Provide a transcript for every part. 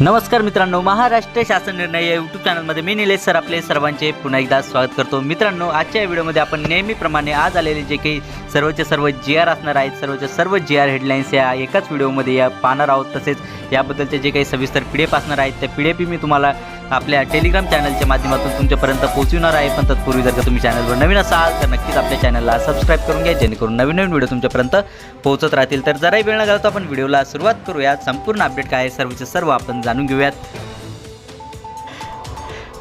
नमस्कार मित्रांनो महाराष्ट्र शासन निर्णय या यूट्यूब चॅनलमध्ये मी निलेश सर आपले सर्वांचे पुन्हा एकदा स्वागत करतो. मित्रांनो आजच्या या व्हिडिओमध्ये आपण नेहमीप्रमाणे आज आलेले जे काही सर्वचे सर्व जी आर असणार आहेत सर्वच सर्व जी आर हेडलाईन्स या एकाच व्हिडिओमध्ये या पाहणार आहोत. तसेच याबद्दलचे जे काही सविस्तर पी डी एफ असणार आहेत त्या पी डी एफ मी तुम्हाला आपल्या टेलिग्राम चॅनलच्या माध्यमातून तुमच्यापर्यंत पोहोचवणार आहे. पण तत्पूर्वी जर का तुम्ही चॅनलवर नवीन असाल तर नक्कीच आपल्या चॅनलला सबस्क्राईब करून घ्या जेणेकरून नवीन नवीन व्हिडिओ तुमच्यापर्यंत पोहोचत राहतील. तर जराही वेळ न घालतो आपण व्हिडिओला सुरुवात करूयात. संपूर्ण अपडेट काय आहे सर्वचे सर्व आपण जाणून घेऊयात.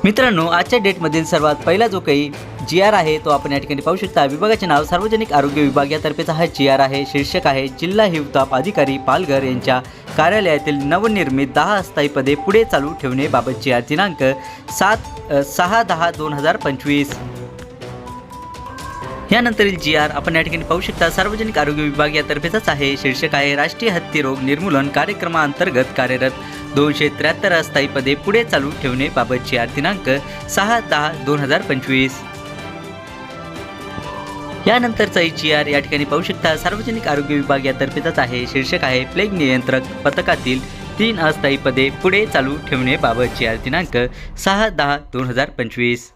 मित्रांनो आजच्या डेटमधील सर्वात पहिला जो काही जी आर आहे तो आपण या ठिकाणी पाहू शकता. विभागाचे नाव सार्वजनिक आरोग्य विभाग यातर्फेचा हा जी आर आहे शीर्षक आहे जिल्हा हिवताप अधिकारी पालघर यांच्या कार्यालयातील नवनिर्मित दहा अस्थायी पदे पुढे चालू ठेवणे बाबतची आर दिनांक सात सहा दहा दोन हजार पंचवीस. यानंतरील जी आर आपण या ठिकाणी पाहू शकता. सार्वजनिक आरोग्य विभाग यातर्फेचाच आहे शीर्षक आहे राष्ट्रीय हत्ती रोग निर्मूलन कार्यक्रमाअंतर्गत कार्यरत दोनशे त्र्याहत्तर अस्थायी पदे पुढे चालू ठेवणे बाबतची आर दिनांक सहा दहा दोन हजार पंचवीस. यानंतरचा जी आर या ठिकाणी पाहू शकता सार्वजनिक आरोग्य विभाग यातर्फेचाच आहे. शीर्षक आहे प्लेग नियंत्रक पथकातील तीन अस्थायी पदे पुढे चालू ठेवण्याबाबत ची आर दिनांक सहा दहा दोन हजार पंचवीस.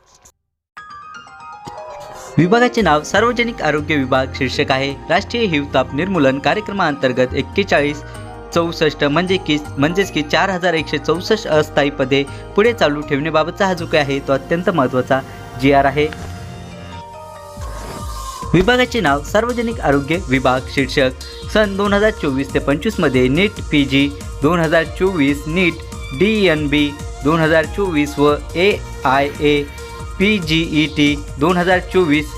विभागाचे नाव सार्वजनिक आरोग्य विभाग शीर्षक आहे राष्ट्रीय हिवताप निर्मूलन कार्यक्रमाअंतर्गत एक्केचाळीस चौसष्ट म्हणजे की म्हणजेच की चार हजार एकशे चौसष्ट अस्थायी पदे पुढे चालू ठेवण्याबाबतचा हा जो काही आहे तो अत्यंत महत्त्वाचा जी आर आहे. विभागाचे नाव सार्वजनिक आरोग्य विभाग शीर्षक. सन दोन हजार चोवीस ते पंचवीसमध्ये नीट पी जी दोन हजार चोवीस नीट डी एन बी दोन हजार चोवीस व A I A P G E T दोन हजार चोवीस.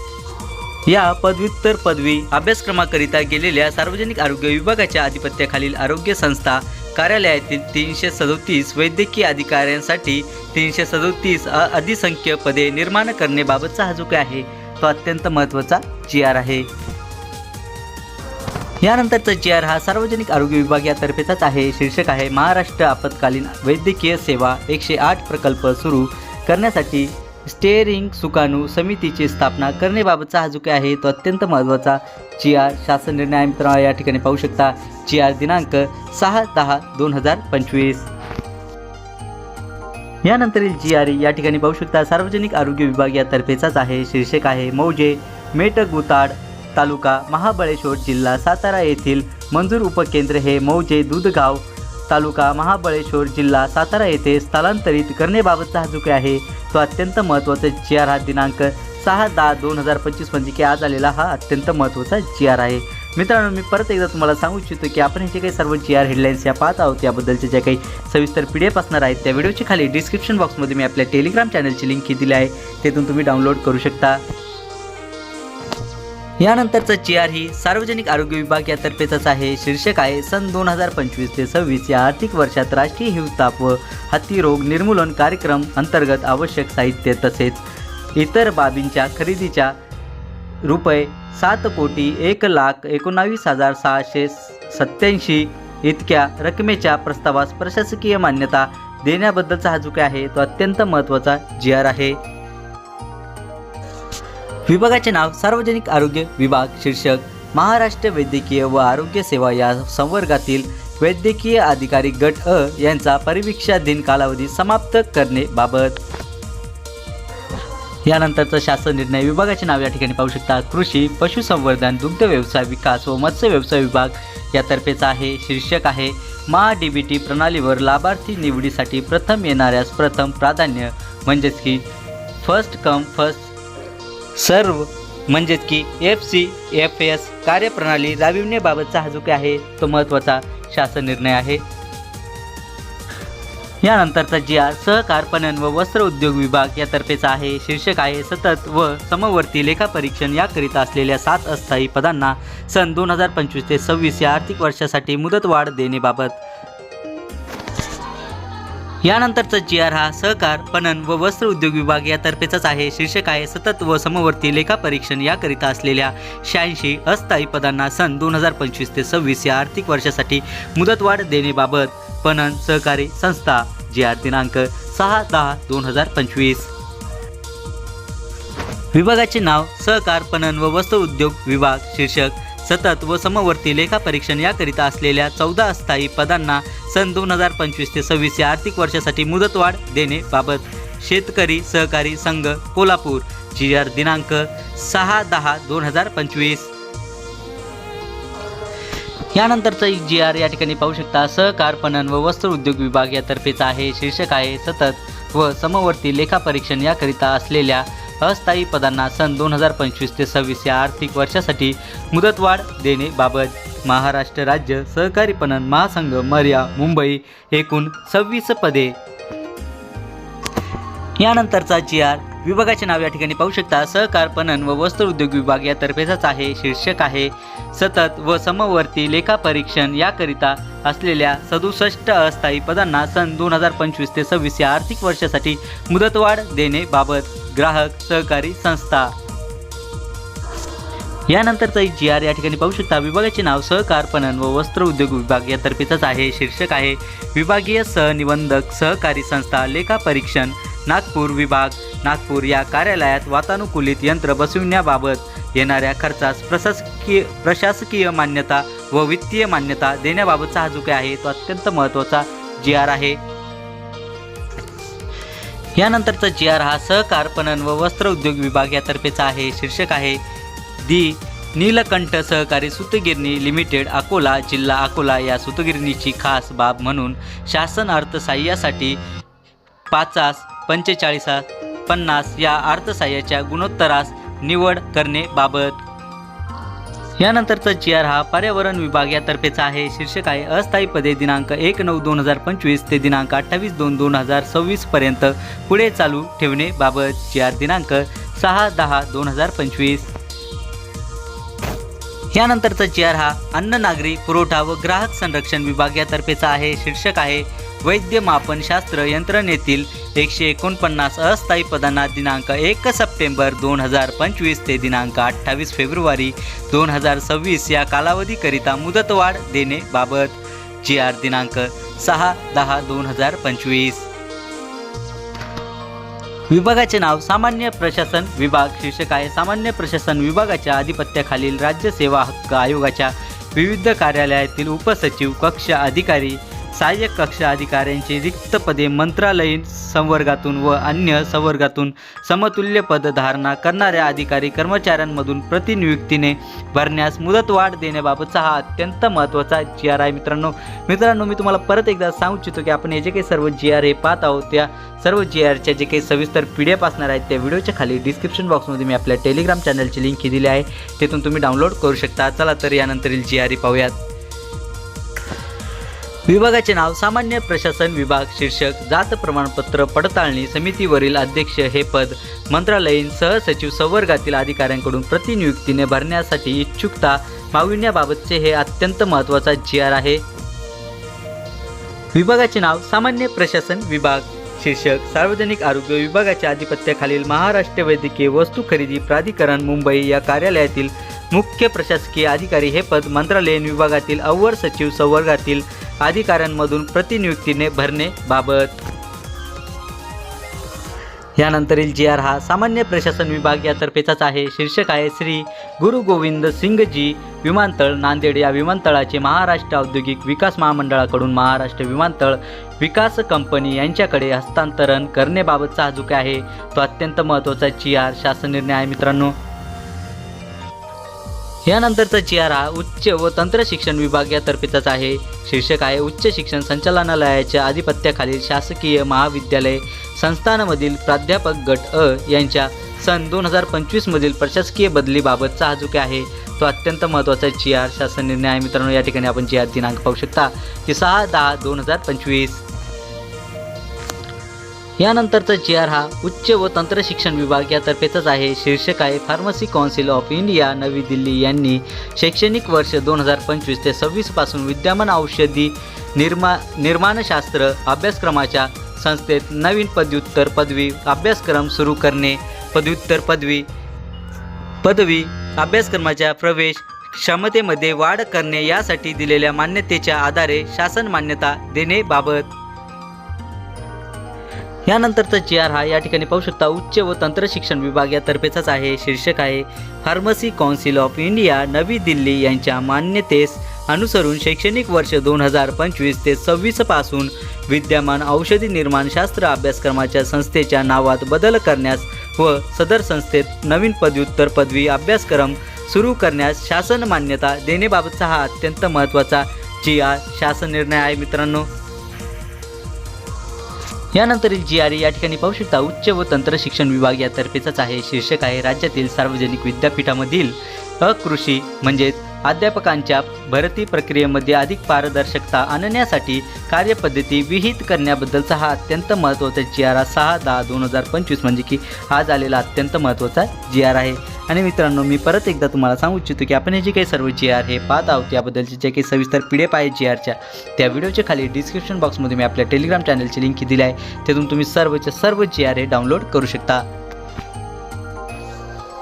या पदव्युत्तर पदवी अभ्यासक्रमाकरिता गेलेल्या सार्वजनिक आरोग्य विभागाच्या आधिपत्याखालील आरोग्य संस्था कार्यालयातील तीनशे सदोतीस वैद्यकीय अधिकाऱ्यांसाठी तीनशे सदोतीस अधिसंख्य पदे निर्माण करण्याबाबतचा हा जो काही आहे तो अत्यंत महत्त्वाचा जी आर आहे. यानंतरचा जी आर हा सार्वजनिक आरोग्य विभाग यातर्फेचाच आहे. शीर्षक आहे महाराष्ट्र आपत्कालीन वैद्यकीय सेवा एकशे आठ प्रकल्प सुरू करण्यासाठी स्टेअरिंग सुकाणू समितीची स्थापना करण्याबाबतचा हा जो काही आहे तो अत्यंत महत्त्वाचा जी आर शासन निर्णय मित्र मित्रांनो या ठिकाणी पाहू शकता जी आर दिनांक सहा दहा दोन हजार पंचवीस. यानंतरील जी आर या ठिकाणी पाहू शकता सार्वजनिक आरोग्य विभाग यातर्फेचाच आहे. शीर्षक आहे मौजे मेटगुताड तालुका महाबळेश्वर जिल्हा सातारा येथील मंजूर उपकेंद्र हे मौजे दूधगाव तालुका महाबळेश्वर जिल्हा सातारा येथे स्थलांतरित करण्याबाबतचा हा जो काही आहे तो अत्यंत महत्त्वाचा जी आर हा दिनांक सहा दहा दोन हजार पंचवीस म्हणजे की आज आलेला हा अत्यंत महत्त्वाचा जी आर आहे. मित्रांनो मी परत एकदा तुम्हाला सांगू इच्छितो की आपण हे जे काही सर्व जी आर हेडलाईन्स या पाहत आहोत याबद्दलचे ज्या काही सविस्तर पी डी एफ असणार आहेत त्या व्हिडिओच्या खाली डिस्क्रिप्शन बॉक्समध्ये मी आपल्या टेलिग्राम चॅनलची लिंक दिली आहे. तेथून तुम्ही डाउनलोड करू शकता. यानंतरचा जी आर ही सार्वजनिक आरोग्य विभाग यातर्फेचाच आहे. शीर्षक आहे सन दोन हजार पंचवीस ते सव्वीस या आर्थिक वर्षात राष्ट्रीय हिवताप व हत्ती रोग निर्मूलन कार्यक्रम अंतर्गत आवश्यक साहित्य तसेच इतर बाबींच्या खरेदीच्या रुपये सात कोटी एक लाख एकोणावीस हजार सहाशे सत्याऐंशी इतक्या रकमेच्या प्रस्तावास प्रशासकीय मान्यता देण्याबद्दलचा हा जो काय आहे तो अत्यंत महत्त्वाचा जी आर आहे. विभागाचे नाव सार्वजनिक आरोग्य विभाग शीर्षक महाराष्ट्र वैद्यकीय व आरोग्य सेवा या संवर्गातील वैद्यकीय अधिकारी गट अ यांचा परिवीक्षाधीन कालावधी समाप्त करण्याबाबत यानंतरचा शासन निर्णय विभागाचे नाव या ठिकाणी पाहू शकता. कृषी पशुसंवर्धन दुग्ध व्यवसाय विकास व मत्स्य व्यवसाय विभाग यातर्फेचा आहे शीर्षक आहे मा डी बी टी प्रणालीवर लाभार्थी निवडीसाठी प्रथम येणाऱ्यास प्रथम प्राधान्य म्हणजेच की फर्स्ट कम फर्स्ट सर्व म्हणजेच की एफ सी एफ एस कार्यप्रणाली राबविण्याबाबतचा हा जो काही आहे तो महत्त्वाचा शासन निर्णय आहे. यानंतरचा जी आर सहकार पणन व वस्त्र उद्योग विभाग यातर्फेचा आहे. शीर्षक आहे सतत व समवर्ती लेखापरीक्षण याकरिता असलेल्या सात अस्थायी पदांना सन दोन हजार पंचवीस ते सव्वीस या आर्थिक वर्षासाठी मुदतवाढ देणेबाबत यानंतरचा जी आर हा सहकार पणन व वस्त्र उद्योग विभाग यातर्फेचाच आहे. शीर्षक आहे सतत व समवर्ती लेखापरीक्षण याकरिता असलेल्या शहाऐंशी अस्थायी पदांना सन दोन हजार पंचवीस ते सव्वीस या आर्थिक वर्षासाठी मुदतवाढ देणेबाबत पणन सहकारी संस्था जी आर दिनांक सहा दहा दोन हजार पंचवीस. विभागाचे नाव सहकार पणन व वस्त्र उद्योग विभाग शीर्षक सतत व समवर्ती लेखापरीक्षण याकरिता असलेल्या चौदा अस्थायी पदांना सन दोन हजार पंचवीस ते सव्वीस या आर्थिक वर्षासाठी मुदतवाढ देणे बाबत शेतकरी सहकारी संघ कोल्हापूर जी आर दिनांक सहा दहा दोन हजार पंचवीस. यानंतरचं जी आर या ठिकाणी पाहू शकता. सहकार पणन व वस्त्र उद्योग विभाग यातर्फेचा आहे. शीर्षक आहे सतत व समवर्ती लेखापरीक्षण याकरिता असलेल्या अस्थायी पदांना सन दोन हजार पंचवीस ते सव्वीस या आर्थिक वर्षासाठी मुदतवाढ देणे बाबत महाराष्ट्र राज्य सहकारी पणन महासंघ मर्या मुंबई एकूण सव्वीस पदे. यानंतरचा जी आर विभागाचे नाव या ठिकाणी पाहू शकता. सहकार पणन व वस्त्र उद्योग विभाग यातर्फेचाच आहे शीर्षक आहे सतत व समवर्ती लेखा परीक्षण याकरिता असलेल्या सदुसष्ट अस्थायी पदांना सन दोन हजार पंचवीस ते सव्वीस या आर्थिक वर्षासाठी मुदतवाढ देणे बाबत ग्राहक सहकारी संस्था. यानंतरचा जी आर या ठिकाणी पाहू शकता. विभागाचे नाव सहकार पणन व वस्त्र उद्योग विभाग यातर्फेच आहे शीर्षक आहे विभागीय सहनिबंधक सहकारी संस्था लेखा परीक्षण नागपूर विभाग. नागपूर या कार्यालयात वातानुकूलित यंत्र बसविण्याबाबत येणाऱ्या खर्चास प्रशासकीय प्रशासकीय मान्यता व वित्तीय मान्यता देण्याबाबतचा हा जो काही आहे तो अत्यंत महत्त्वाचा जी आर आहे. यानंतरचा जी आर हा सहकार पणन व वस्त्र उद्योग विभाग यातर्फेचा आहे. शीर्षक आहे दी नीलकंठ सहकारी सुतगिरणी लिमिटेड अकोला जिल्हा अकोला या सुतगिरणीची खास बाब म्हणून शासन अर्थसहाय्यासाठी पाचास पंचेचाळीसास पन्नास या अर्थसहाय्याच्या गुणोत्तरास निवड करणे बाबत. यानंतरचा जी आर हा पर्यावरण विभाग यातर्फेचा आहे. शीर्षक आहे अस्थायी पदे दिनांक एक नऊ दोन हजार पंचवीस ते दिनांक अठ्ठावीस दोन दोन हजार सव्वीस पर्यंत पुढे चालू ठेवणे बाबत जी आर दिनांक सहा दहा दोन हजार पंचवीस. यानंतरचा जी आर हा अन्न नागरी पुरवठा व ग्राहक संरक्षण विभाग यातर्फेचा आहे. शीर्षक आहे वैद्य मापनशास्त्र यंत्रणेतील एकशे एकोणपन्नास अस्थायी पदांना दिनांक एक सप्टेंबर दोन हजार पंचवीस ते दिनांक अठ्ठावीस फेब्रुवारी दोन हजार सव्वीस या कालावधीकरिता मुदतवाढ देणे बाबत जी आर दिनांक सहा दहा दोन हजार पंचवीस. विभागाचे नाव सामान्य प्रशासन विभाग शीर्षक आहे सामान्य प्रशासन विभागाच्या आधिपत्याखालील राज्य सेवा हक्क आयोगाच्या विविध कार्यालयातील उपसचिव कक्ष अधिकारी सहाय्यक कक्ष अधिकाऱ्यांची रिक्त पदे मंत्रालयीन संवर्गातून व अन्य संवर्गातून समतुल्य पदधारणा करणाऱ्या अधिकारी कर्मचाऱ्यांमधून प्रतिनियुक्तीने भरण्यास मुदतवाढ देण्याबाबतचा हा अत्यंत महत्त्वाचा जी आर आहे मित्रांनो. मित्रांनो मी तुम्हाला परत एकदा सांगू इच्छितो की आपण हे जे काही सर्व जी आर हे पाहत आहोत त्या सर्व जी आरच्या जे काही सविस्तर पी डी एफ असणार आहेत त्या व्हिडिओच्या खाली डिस्क्रिप्शन बॉक्समध्ये मी आपल्या टेलिग्राम चॅनलची लिंक दिली आहे. तिथून तुम्ही डाउनलोड करू शकता. चला तर यानंतरील जी आर पाहूयात. विभागाचे नाव सामान्य प्रशासन विभाग शीर्षक जात प्रमाणपत्र पडताळणी समितीवरील अध्यक्ष हे पद मंत्रालयीन सहसचिव संवर्गातील अधिकाऱ्यांकडून प्रतिनियुक्तीने भरण्यासाठी इच्छुकता मागविण्याबाबतचे हे अत्यंत महत्त्वाचा जी आर आहे. विभागाचे नाव सामान्य प्रशासन विभाग शीर्षक सार्वजनिक आरोग्य विभागाच्या आधिपत्याखालील महाराष्ट्र वैद्यकीय वस्तू खरेदी प्राधिकरण मुंबई या कार्यालयातील मुख्य प्रशासकीय अधिकारी हे पद मंत्रालयीन विभागातील अव्वल सचिव संवर्गातील अधिकाऱ्यांमधून प्रतिनियुक्तीने भरणे बाबत. यानंतरील जी आर हा सामान्य प्रशासन विभाग यातर्फेचाच आहे. शीर्षक आहे श्री गुरु गोविंद सिंगजी विमानतळ नांदेड या विमानतळाचे महाराष्ट्र औद्योगिक विकास महामंडळाकडून महाराष्ट्र विमानतळ विकास कंपनी यांच्याकडे हस्तांतरण करण्याबाबतचा हा जो काय आहे तो अत्यंत महत्त्वाचा जी आर शासन निर्णय आहे मित्रांनो. यानंतरचा जी आर हा उच्च व तंत्र शिक्षण विभाग यातर्फेचाच आहे. शीर्षक आहे उच्च शिक्षण संचालनालयाच्या आधिपत्याखालील शासकीय महाविद्यालय संस्थानमधील प्राध्यापक गट अ यांच्या सन दोन हजार पंचवीसमधील प्रशासकीय बदलीबाबतचा हा जो आहे. तो अत्यंत महत्त्वाचा चियार आर शासन निर्णय आहे. मित्रांनो या ठिकाणी आपण जी आर दिनांक पाहू शकता. की सहा दहा दोन हजार पंचवीस. यानंतरचा जी आर हा उच्च व तंत्र शिक्षण विभाग यातर्फेच आहे. शीर्षक आहे फार्मसी कौन्सिल ऑफ इंडिया नवी दिल्ली यांनी शैक्षणिक वर्ष दोन हजार पंचवीस ते सव्वीसपासून विद्यमान औषधी निर्मा निर्माणशास्त्र अभ्यासक्रमाच्या संस्थेत नवीन पदव्युत्तर पदवी अभ्यासक्रम सुरू करणे पदव्युत्तर पदवी पदवी अभ्यासक्रमाच्या प्रवेश क्षमतेमध्ये वाढ करणे यासाठी दिलेल्या मान्यतेच्या आधारे शासन मान्यता देणे बाबत यानंतरचा जी आर हा या ठिकाणी पाहू शकता उच्च व तंत्र शिक्षण विभाग यातर्फेचाच आहे शीर्षक आहे फार्मसी काउन्सिल ऑफ इंडिया नवी दिल्ली यांच्या मान्यतेस अनुसरून शैक्षणिक वर्ष दोन हजार पंचवीस ते सव्वीसपासून विद्यमान औषधी निर्माणशास्त्र अभ्यासक्रमाच्या संस्थेच्या नावात बदल करण्यास व सदर संस्थेत नवीन पदव्युत्तर पदवी अभ्यासक्रम सुरू करण्यास शासन मान्यता देण्याबाबतचा हा अत्यंत महत्त्वाचा जी आर शासन निर्णय आहे मित्रांनो. यानंतरील जी आर या ठिकाणी पाहू शकता उच्च व तंत्र शिक्षण विभाग यातर्फेचाच आहे. शीर्षक आहे राज्यातील सार्वजनिक विद्यापीठामधील अकृषी म्हणजेच अध्यापकांच्या भरती प्रक्रियेमध्ये अधिक पारदर्शकता आणण्यासाठी कार्यपद्धती विहित करण्याबद्दलचा हा अत्यंत महत्त्वाचा जी आर सहा दहा दोन हजार पंचवीस म्हणजे की आज आलेला अत्यंत महत्त्वाचा जी आर आहे. आणि मित्रांनो मी परत एकदा तुम्हाला सांगू इच्छितो की आपण हे जे काही सर्व जी आर हे पाहत आहोत याबद्दलचे जे काही सविस्तर पी डी आहे जी आरच्या त्या व्हिडिओच्या खाली डिस्क्रिप्शन बॉक्समध्ये मी आपल्या टेलिग्राम चॅनलची लिंक दिली आहे. त्यातून तुम्ही सर्वच्या सर्व जी आर हे डाउनलोड करू शकता.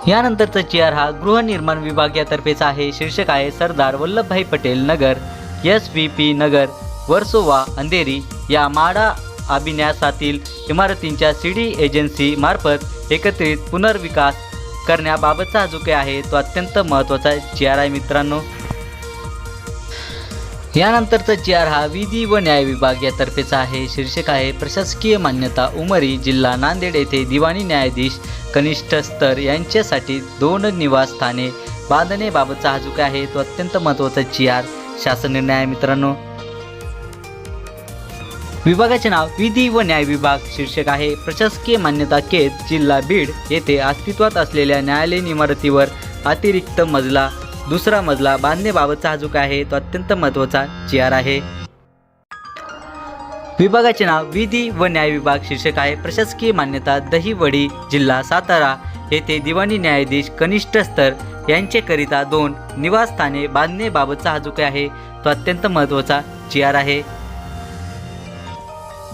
यानंतरचा जी आर हा गृहनिर्माण विभाग यातर्फेचा आहे. शीर्षक आहे Sardar Vallabhbhai Patel Nagar S V P Nagar Versova Andheri या माडा अभिन्यासातील इमारतींच्या सी डी एजन्सीमार्फत एकत्रित पुनर्विकास करण्याबाबतचा जो काही आहे तो अत्यंत महत्त्वाचा जी आर आहे मित्रांनो. यानंतरचा जी आर हा विधी व न्याय विभाग यातर्फेचा आहे. शीर्षक आहे प्रशासकीय मान्यता उमरी जिल्हा नांदेड येथे दिवाणी न्यायाधीश कनिष्ठ स्तर यांच्यासाठी दोन निवासस्थाने बांधणेबाबतचा हा जो काय आहे तो अत्यंत महत्त्वाचा जी आर शासन निर्णय आहे मित्रांनो. विभागाचे नाव विधी व न्याय विभाग शीर्षक आहे. प्रशासकीय मान्यता केत जिल्हा बीड येथे अस्तित्वात असलेल्या न्यायालयीन इमारतीवर अतिरिक्त मजला दुसरा मजला बांधण्याबाबतचा हा जो काय आहे तो अत्यंत महत्त्वाचा जी आर आहे. विभागाचे नाव विधी व न्याय विभाग शीर्षक आहे. प्रशासकीय मान्यता दहिवडी जिल्हा सातारा येथे दिवाणी न्यायाधीश कनिष्ठ स्तर यांचेकरिता दोन निवासस्थाने बांधण्याबाबतचा हा जो काय आहे तो अत्यंत महत्त्वाचा जी आर आहे.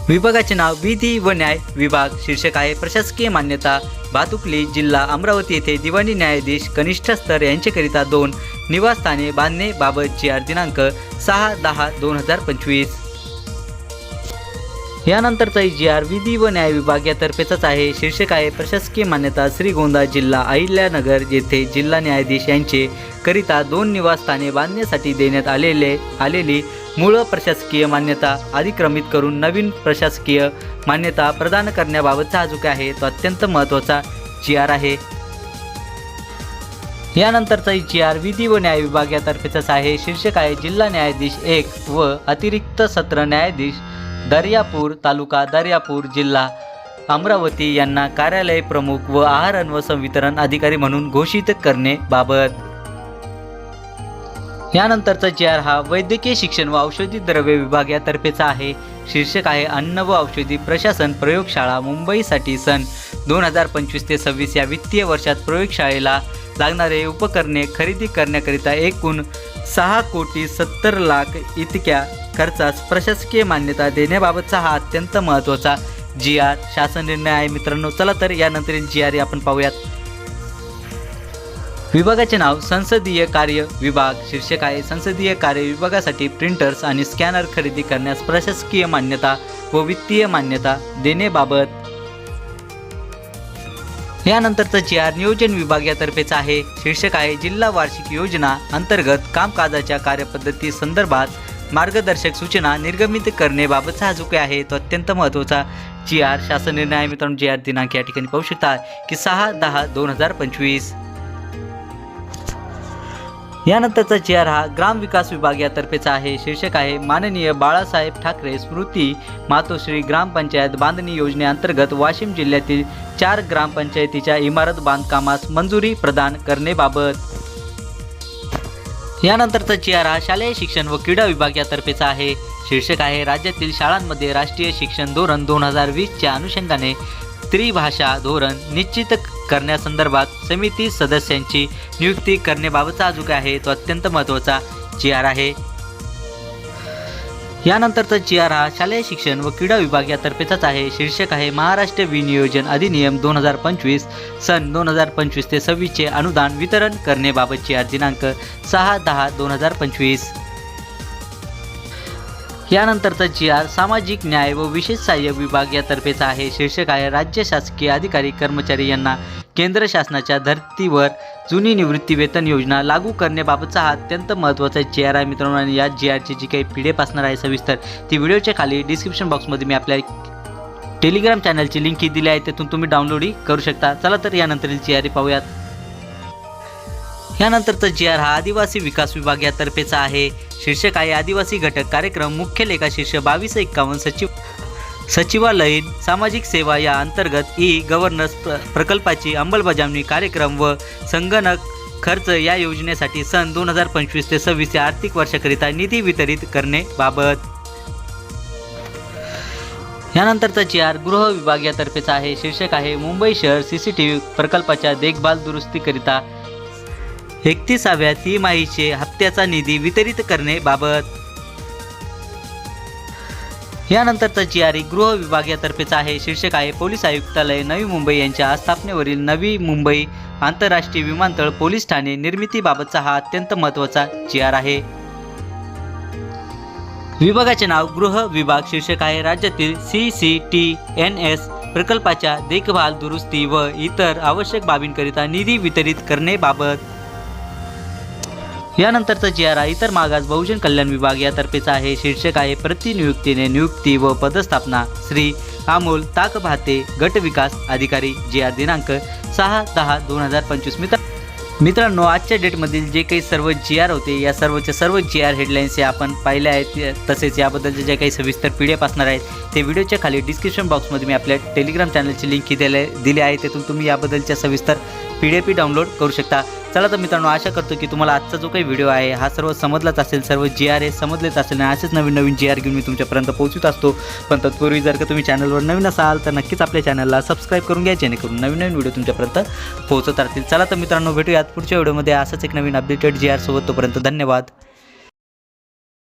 विभागाचे नाव विधी व न्याय विभाग शीर्षक आहे प्रशासकीय मान्यता. भातुकली जिल्हा अमरावती येथे दिवाणी न्यायाधीश कनिष्ठ स्तर यांच्याकरिता दोन निवासस्थाने बांधणेबाबतची आर दिनांक सहा दहा दोन हजार पंचवीस. यानंतरचा जी आर विधी व न्याय विभाग यातर्फेचाच आहे. शीर्षक आहे प्रशासकीय मान्यता श्रीगोंदा जिल्हा अहिल्यानगर येथे जिल्हा न्यायाधीश यांचे करिता दोन निवासस्थाने बांधण्यासाठी देण्यात आलेले आलेली मूळ प्रशासकीय मान्यता अधिक्रमित करून नवीन प्रशासकीय मान्यता प्रदान करण्याबाबतचा हा जो काय आहे तो अत्यंत महत्त्वाचा जी आर आहे. यानंतरचा जी आर विधी व न्याय विभाग यातर्फेचाच आहे. शीर्षक आहे जिल्हा न्यायाधीश एक व अतिरिक्त सत्र न्यायाधीश दर्यापूर तालुका दर्यापूर जिल्हा अमरावती यांना कार्यालय प्रमुख व आहार व संवितरण अधिकारी म्हणून घोषित करणे बाबत. यानंतरचा जी आर हा वैद्यकीय शिक्षण व औषधी द्रव्य विभाग यातर्फेचा आहे. शीर्षक आहे अन्न व औषधी प्रशासन प्रयोगशाळा मुंबईसाठी सन दोन हजार पंचवीस ते सव्वीस या वित्तीय वर्षात प्रयोगशाळेला लागणारे उपकरणे खरेदी करण्याकरिता एकूण सहा कोटी सत्तर लाख इतक्या खर्चास प्रशासकीय मान्यता देण्याबाबतचा हा अत्यंत महत्त्वाचा जी आर. शासन निर्णय आहे मित्रांनो चला तर यानंतरील जी आर आपण पाहूयात. विभागाचे नाव संसदीय कार्य विभाग. शीर्षक आहे संसदीय कार्य विभागासाठी प्रिंटर्स आणि स्कॅनर खरेदी करण्यास प्रशासकीय मान्यता व वित्तीय मान्यता देण्याबाबत यानंतरचं जी आर नियोजन विभाग यातर्फेचं आहे. शीर्षक आहे जिल्हा वार्षिक योजना अंतर्गत कामकाजाच्या कार्यपद्धती संदर्भात मार्गदर्शक सूचना निर्गमित करण्याबाबतचा हा जो काही आहे. तो अत्यंत महत्त्वाचा. जी आर शासन निर्णय मित्रांनो जी आर दिनांक या ठिकाणी पाहू शकता की सहा दहा दोन हजार पंचवीस. यानंतरचा चेअर हा हा ग्रामविकास विभाग यातर्फेचा आहे. शीर्षक आहे माननीय बाळासाहेब ठाकरे स्मृती मातोश्री ग्रामपंचायत बांधणी योजनेअंतर्गत वाशिम जिल्ह्यातील चार ग्रामपंचायतीच्या इमारत बांधकामास मंजुरी प्रदान करणेबाबत यानंतरचा चेअर हा शालेय शिक्षण व क्रीडा विभाग यातर्फेचा आहे. शीर्षक आहे राज्यातील शाळांमध्ये राष्ट्रीय शिक्षण धोरण दोन हजार वीसच्या अनुषंगाने त्रिभाषा धोरण निश्चित करण्यासंदर्भात समिती सदस्यांची नियुक्ती करण्याबाबतचा जो काय आहे तो अत्यंत महत्त्वाचा जी आर आहे. यानंतरचा जी आर हा शालेय शिक्षण व क्रीडा विभाग यातर्फेचाच आहे. शीर्षक आहे महाराष्ट्र विनियोजन अधिनियम दोन हजार पंचवीस सन दोन हजार पंचवीस ते सव्वीसचे अनुदान वितरण करण्याबाबतची आज दिनांक सहा दहा दोन हजार पंचवीस. यानंतरचा जी आर सामाजिक न्याय व विशेष सहाय्य विभाग यातर्फेचा आहे. शीर्षक आहे राज्य शासकीय अधिकारी कर्मचारी यांना केंद्र शासनाच्या धर्तीवर जुनी निवृत्ती वेतन योजना लागू करण्याबाबतचा हा अत्यंत महत्त्वाचा जी आर आहे मित्रांनो आणि या जी आरची जी काही पी डी एफ असणार आहे सविस्तर ती व्हिडिओच्या खाली डिस्क्रिप्शन बॉक्समध्ये मी आपल्या टेलिग्राम चॅनलची लिंक ही दिली आहे. त्यातून तुम्ही डाउनलोडही करू शकता. चला तर यानंतरील जी आर पाहूयात. यानंतरचा जी आर हा आदिवासी विकास विभाग यातर्फेचा आहे. शीर्षक आहे आदिवासी घटक कार्यक्रम मुख्य लेखा शीर्ष बावीस एक्कावन्न सचिव सचिवालयीन सामाजिक सेवा या अंतर्गत ई गव्हर्नन्स प्र प्रकल्पाची अंमलबजावणी कार्यक्रम व संगणक खर्च या योजनेसाठी सन दोन हजार पंचवीस ते सव्वीस या आर्थिक वर्षाकरिता निधी वितरित करणे बाबत. यानंतरचा जी आर गृह विभाग यातर्फेचा आहे. शीर्षक आहे मुंबई शहर सी सी टी व्ही प्रकल्पाच्या देखभाल दुरुस्तीकरिता एकतीसाव्या तिमाहीचे हप्त्याचा निधी वितरित करणे बाबत यानंतरचा जी आर गृह विभाग यातर्फेचा आहे. शीर्षक आहे पोलीस आयुक्तालय नवी मुंबई यांच्या आस्थापनेवरील नवी मुंबई आंतरराष्ट्रीय विमानतळ पोलीस ठाणे निर्मितीबाबतचा हा अत्यंत महत्त्वाचा जी आर आहे. विभागाचे नाव गृह विभाग शीर्षक आहे. राज्यातील C C T N S प्रकल्पाच्या देखभाल दुरुस्ती व इतर आवश्यक बाबींकरिता निधी वितरित करण्याबाबत. यानंतरचं जी आर इतर मागास बहुजन कल्याण विभाग यातर्फेचा आहे. शीर्षक आहे प्रतिनियुक्तीने नियुक्ती व पदस्थापना. श्री अमोल ताकभाते गट विकास अधिकारी जी आर दिनांक सहा दहा दोन हजार पंचवीस. मित्र मित्रांनो आजच्या डेटमधील जे काही सर्व जी आर होते या सर्वच्या सर्व जी आर हेडलाईन्स हे आपण पाहिले आहेत. तसेच याबद्दलचे जे काही सविस्तर पी डी एफ असणार आहेत ते व्हिडिओच्या खाली डिस्क्रिप्शन बॉक्समध्ये मी आपल्या टेलिग्राम चॅनलची लिंक दिले दिली आहे तेथून तुम्ही याबद्दलच्या सविस्तर पी डी एफ डाउनलोड करू शकता. चला तर मित्रांनो आशा करतो की तुम्हाला आजचा जो काही व्हिडिओ आहे हा सर्व समजलाच असेल सर्व जी आर हे समजलेच असेल आणि असेच नवीन नवीन जी आर घेऊन मी तुमच्यापर्यंत पोहोचत असतो. पण तत्पूर्वी जर का तुम्ही चॅनलवर नवीन असाल तर नक्कीच आपल्या चॅनलला सबस्क्राईब करून घ्या जेणेकरून नवीन नवीन व्हिडिओ तुमच्यापर्यंत पोहोचत राहतील. चला तर मित्रांनो भेटूयात पुढच्या व्हिडिओमध्ये असंच एक नवीन अपडेटेड जी आर सोबत. तोपर्यंत धन्यवाद.